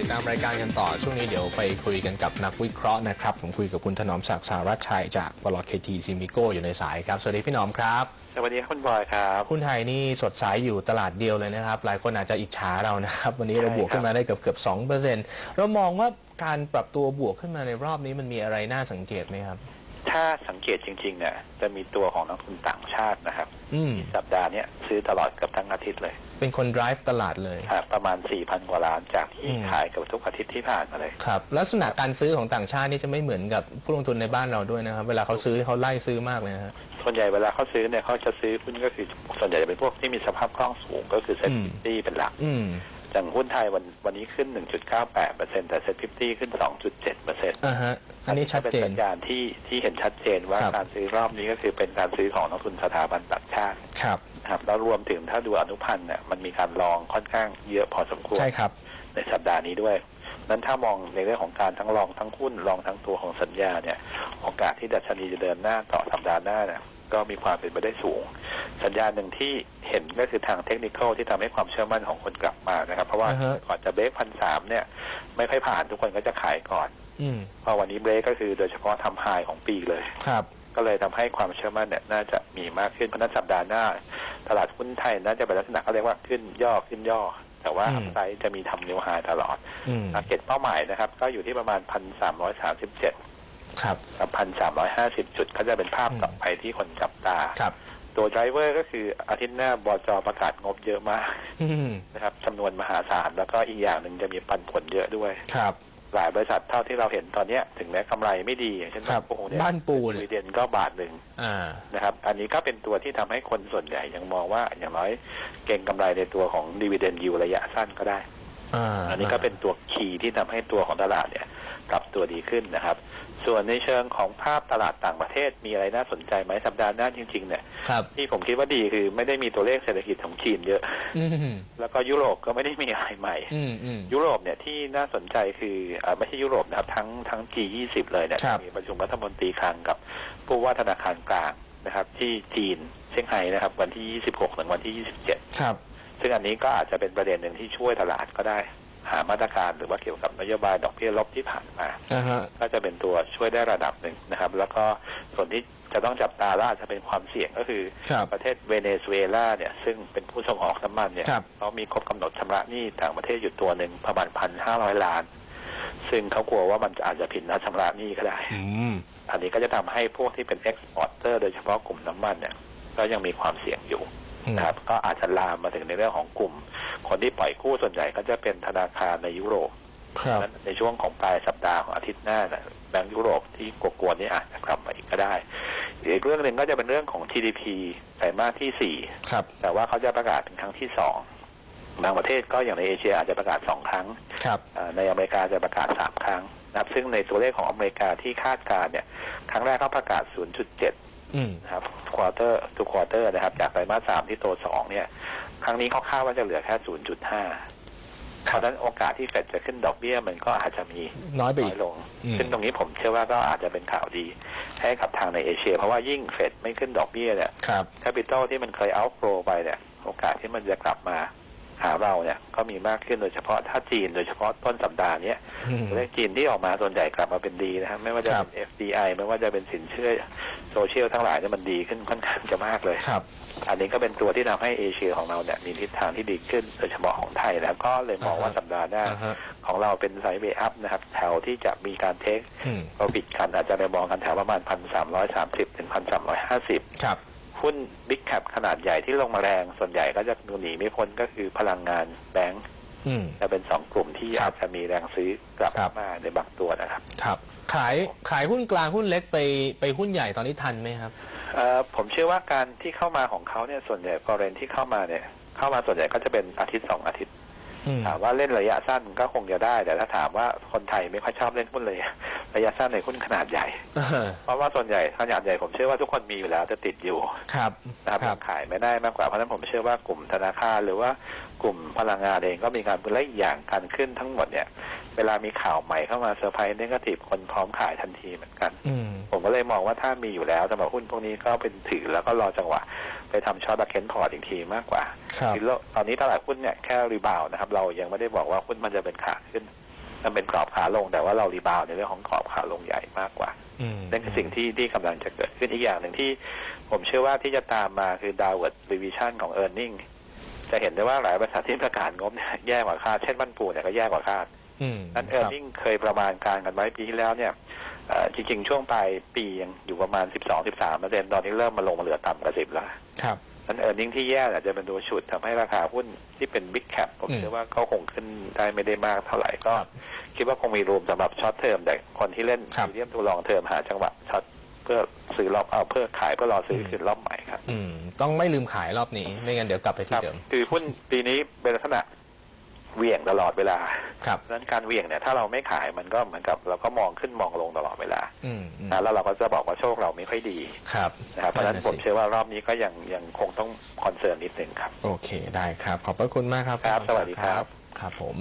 ติดตามรายการกันต่อ ช่วงนี้เดี๋ยวไปคุยกันกับนักวิเคราะห์นะครับ ผมคุยกับคุณถนอมศักดิ์สารัชชัยจากบลเคทีซิมิโกอยู่ในสายครับสวัสดีพี่หนอมครับสวัสดีครับคุณบอยครับหุ้นไทยนี่สดใสอยู่ตลาดเดียวเลยนะครับ หลายคนอาจจะอิจฉาเรานะครับ วันนี้เราใช่บวกขึ้นมาได้เกือบเกือบสองเปอร์เซ็นต์เรามองว่าการปรับตัวบวกขึ้นมาในรอบนี้มันมีอะไรน่าสังเกตไหมครับ ถ้าสังเกตจริงๆเนี่ยจะมีตัวของนักทุนต่างชาตินะครับอืมสัปดาห์เนี้ยซื้อตลอดเกับทั้งอาทิตย์เลย เป็นคน drive ตลาดเลยอ่าประมาณ 4,000 กว่าล้านจากที่อืม ขายกับทุกอาทิตย์ที่ผ่านมาเลย ครับลักษณะการซื้อของต่างชาตินี่จะไม่เหมือนกับผู้ลงทุนในบ้านเราด้วยนะครับ เวลาเขาซื้อเขาไล่ซื้อมากเลยนะฮะ ส่วนใหญ่เวลาเขาซื้อเนี่ยเขาจะซื้อหุ้นก็คือส่วนใหญ่จะเป็นพวกที่มีสภาพคล่องสูงก็คือเซ็ตอืม ตี้เป็นหลัก อืมอย่างหุ้นไทยวันวันนี้ขึ้น 1.98%แต่เซ็ตฟิฟตี้ขึ้น 2.7%อ่าฮะ อันนี้ชัดเจเป็นสัญญาณที่ที่เห็นชัดเจนว่าครับ การซื้อรอบนี้ก็คือเป็นการซื้อของนักทุนสถาบันต่างชาติ ครับนะครับแล้วรวมถึงถ้าดูอนุพันธ์เนี่ยมันมีการลองค่อนข้างเยอะพอสมควรใช่ครับ ในสัปดาห์นี้ด้วยนั้นถ้ามองในเรื่องของการทั้งลองทั้งหุ้นลองทั้งตัวของสัญญาเนี่ยโอกาสที่ดัชนีจะเดินหน้าต่อสัปดาห์หน้าเนี่ยก็มีความเป็นไปได้สูง สัญญาณหนึ่งที่เห็นก็คือทางเทคนิคที่ทำให้ความเชื่อมั่นของคนกลับมานะครับ เพราะว่าอ่าฮะก่อนจะเบรกพันสามเนี่ย ไม่ค่อยผ่านทุกคนก็จะขายก่อนอืมพอวันนี้เบรกก็คือโดยเฉพาะทำไฮของปีเลยครับ ก็เลยทำให้ความเชื่อมั่นเนี่ยน่าจะมีมากขึ้นเพราะฉะนั้นสัปดาห์หน้า ตลาดหุ้นไทยน่าจะเป็นลักษณะเขาเรียกว่าขึ้นย่อขึ้นย่อ แต่ว่าอืมอัพไซด์จะมีทำนิวไฮตลอดอืมทาร์เก็ตเป้าหมายนะครับ ก็อยู่ที่ประมาณพันสามร้อยสามสิบเจ็ดครับกับพันสามร้อยห้าสิบจุดก็จะเป็นภาพอืมต่อไปที่คนจับตาครับตัวไดรเวอร์ก็คืออาทิตย์หน้าบจประกาศงบเยอะมากอืมนะครับจำนวนมหาศาลแล้วก็อีกอย่างหนึ่งจะมีปันผลเยอะด้วยครับ หลายบริษัทเท่าที่เราเห็นตอนเนี้ยถึงแม้กำไรไม่ดีอย่างเช่นครับปูเนี่ยบ้านปูเนี่ยดีเดนก็บาทหนึ่งอ่านะครับ อันนี้ก็เป็นตัวที่ทำให้คนส่วนใหญ่ยังมองว่าอย่างน้อยเก่งกำไรในตัวของดีเวเดนยูระยะสั้นก็ได้อ่าอันนี้ก็เป็นตัวคีย์ที่ทำให้ตัวของตลาดเนี่ย ปรับตัวดีขึ้นนะครับ ส่วนในเชิงของภาพตลาดต่างประเทศมีอะไรน่าสนใจไหมสัปดาห์หน้าจริงๆเนี่ยครับที่ผมคิดว่าดีคือไม่ได้มีตัวเลขเศรษฐกิจของจีนเยอะอืมแล้วก็ยุโรปก็ไม่ได้มีอะไรใหม่อืมอืมยุโรปเนี่ยที่น่าสนใจคืออาไม่ใช่ยุโรปนะครับทั้งทั้ง G20 เลยเนี่ยครับมีประชุมรัฐมนตรีคลังกับผู้ว่าธนาคารกลางนะครับที่จีนเซี่ยงไฮ้นะครับ วันที่ 26 ถึงวันที่ 27 ครับ ซึ่งอันนี้ก็อาจจะเป็นประเด็นหนึ่งที่ช่วยตลาดก็ได้ หามาตรการหรือว่าเกี่ยวกับนโยบายดอกเบี้ยลบที่ผ่านมาอ่าฮะก็จะเป็นตัวช่วยได้ระดับหนึ่งนะครับ แล้วก็ส่วนที่จะต้องจับตาและอาจจะเป็นความเสี่ยงก็คือครับประเทศเวเนซุเอลาเนี่ยซึ่งเป็นผู้ส่งออกน้ำมันเนี่ยครับเขามีครบกำหนดชำระหนี้ต่างประเทศอยู่ตัวหนึ่งประมาณพันห้าร้อยล้าน ซึ่งเขากลัวว่ามันอาจจะผิดนัดชำระหนี้ก็ได้อืมอันนี้ก็จะทำให้พวกที่เป็นเอ็กซ์พอร์เตอร์โดยเฉพาะกลุ่มน้ำมันเนี่ยก็ยังมีความเสี่ยงอยู่ นะครับ ก็อาจจะลามมาถึงในเรื่องของกลุ่ม คนที่ปล่อยกู้ส่วนใหญ่ก็จะเป็นธนาคารในยุโรปครับนั้นในช่วงของปลายสัปดาห์ของอาทิตย์หน้านะแบงก์ยุโรปที่กลัวๆนี่อาจจะกลับมาอีกก็ได้ อีกเรื่องหนึ่งก็จะเป็นเรื่องของ GDP ไตรมาสที่สี่ครับแต่ว่าเขาจะประกาศเป็นครั้งที่สองบางประเทศก็อย่างในเอเชียอาจจะประกาศสองครั้งครับอ่าในอเมริกาจะประกาศสามครั้งนะครับซึ่งในตัวเลขของอเมริกาที่คาดการณ์เนี่ย ครั้งแรกเขาประกาศ 0.7อืมนะครับ ควอเตอร์ทุกควอเตอร์นะครับ จากไตรมาสสามที่โตสองเนี่ย ครั้งนี้เขาคาดว่าจะเหลือแค่0.5เพราะฉะนั้นโอกาสที่เฟดจะขึ้นดอกเบี้ยมันก็อาจจะมีน้อยไปน้อีอกยลงอืมซึ่งตรงนี้ผมเชื่อว่าก็อาจจะเป็นข่าวดี ให้กับทางในเอเชีย เพราะว่ายิ่งเฟดไม่ขึ้นดอกเบี้ยเนี่ยครับแคปิตอลที่มันเคยเอาโปรไปเนี่ย โอกาสที่มันจะกลับมา หาเราเนี่ยก็มีมากขึ้นโดยเฉพาะถ้าจีนโดยเฉพาะต้นสัปดาห์เนี้ยอืมตัวเลขจีนที่ออกมาส่วนใหญ่กลับมาเป็นดีนะครับไม่ว่าจะครัเป็บน FDI ไม่ว่าจะเป็นสินเชื่อโซเชียลทั้งหลายเนี่ยมันดีขึ้นค่อนข้างจะมากเลยครับ อันนี้ก็เป็นตัวที่ทำให้เอเชียของเราเนี่ยมีทิศทางที่ดีขึ้นโดยเฉพาะของไทยแล้วก็เลยมองว่าอ่าฮะสัปดาห์หน้าอ่าฮะของเราเป็นไซด์เวย์อัพนะครับแถวที่จะมีการเทคอืมโปรฟิตกันอาจจะไปมองกันแถวประมาณพันสามร้อยสามสิบถึงพันสามร้อยห้าสิบครับ หุ้นบิ๊กแคปขนาดใหญ่ที่ลงมาแรงส่วนใหญ่ก็จะหนีไม่พ้นก็คือพลังงานแบงก์อืมจะเป็นสองกลุ่มที่ครัอาบจจะมีแรงซื้อกลับครับมาในบางตัวนะครับ ครับ ขายขายหุ้นกลางหุ้นเล็กไปไปหุ้นใหญ่ตอนนี้ทันไหมครับเอ่อผมเชื่อว่าการที่เข้ามาของเขาเนี่ยส่วนใหญ่กรณีที่เข้ามาเนี่ย เข้ามาส่วนใหญ่ก็จะเป็นอาทิตย์สองอาทิตย์อืมถามว่าเล่นระยะสั้นก็คงจะได้ แต่ถ้าถามว่าคนไทยไม่ค่อยชอบเล่นหุ้นเลย ระยะสั้นในหุ้นขนาดใหญ่เออเพราะว่าส่วนใหญ่ขนาดใหญ่ผมเชื่อว่าทุกคนมีอยู่แล้วจะติดอยู่ครับนะครับครับขายไม่ได้มากกว่าเพราะฉะนั้นผมเชื่อว่ากลุ่มธนาคารหรือว่ากลุ่มพลังงานเองก็มีการและอีกอย่างการขึ้นทั้งหมดเนี่ย เวลามีข่าวใหม่เข้ามาเซอร์ไพรส์เนกาทีฟคนพร้อมขายทันทีเหมือนกันอืมผมก็เลยมองว่าถ้ามีอยู่แล้วสำหรับหุ้นพวกนี้ก็เป็นถือแล้วก็รอจังหวะ ไปทำช็อตบัคเคนพอร์ตอีกทีมากกว่าครับคือโลกตอนนี้ตลาดหุ้นเนี่ยแค่รีบาวด์นะครับ เรายังไม่ได้บอกว่าหุ้นมันจะเป็นขาขึ้น มันเป็นกรอบขาลงแต่ว่าเรารีบาวด์ในเรื่องของกรอบขาลงใหญ่มากกว่าอืมนั่นคือสิ่งที่ที่กำลังจะเกิดขึ้นอีกอย่างหนึ่งที่ ผมเชื่อว่าที่จะตามมาคือ downward revision ของ e a r n i n g จะเห็นได้ว่าหลายบริษัทที่ประกาศงบเนี่ยแย่กว่าคาดเช่นบ้านปูเนี่ยก็แย่กว่าคาดอืมนั้นครั e a บ r n i n g เคยประมาณการกันไว้ปีที่แล้วเนี่ยเอ่อจริง ๆ ช่วงปลายปียังอยู่ประมาณ 12-13เปอร์เซ็นตอนนี้เริ่มมาลงมาเหลือต่ำกว่า10แล้วครับ นั้น e a r n i n g ที่แย่เนี่ยจะเป็นตัวฉุดทำให้ราคาหุ้นที่เป็น big cap ผมอืมเชื่อว่าเขาคงขึ้นได้ไม่ได้มากเท่าไหร่ก็ครับคิดว่าคงมีรูมสำหรับช็อตเทอมแต่คนที่เล่นครับมีเดียมทูลองเทอมหาจังหวะช็อตเพื่อซื้อรอบเอาเพื่อขายเพื่อรอซื้อคืนรอบใหม่ครับ อืม ต้องไม่ลืมขายรอบนี้ ไม่งั้นเดี๋ยวกลับไปคที่รับเดิม คือหุ้นปีนี้เป็นลักษณะ เหวี่ยงตลอดเวลาครับดังนั้นการเหวี่ยงเนี่ยถ้าเราไม่ขายมันก็เหมือนกับเราก็มองขึ้นมองลงตลอดเวลาอืมอืมนะแล้วเราก็จะบอกว่าโชคเราไม่ค่อยดีครับนะครับเพราะฉะนั้นนั่นผน่ะมสิเชื่อว่ารอบนี้ก็ยังยังคงต้องคอนเซิร์นนิดนึงครับ โอเคได้ครับ ขอบพระคุณมากครับครับณสวัสดีครับ ครับผม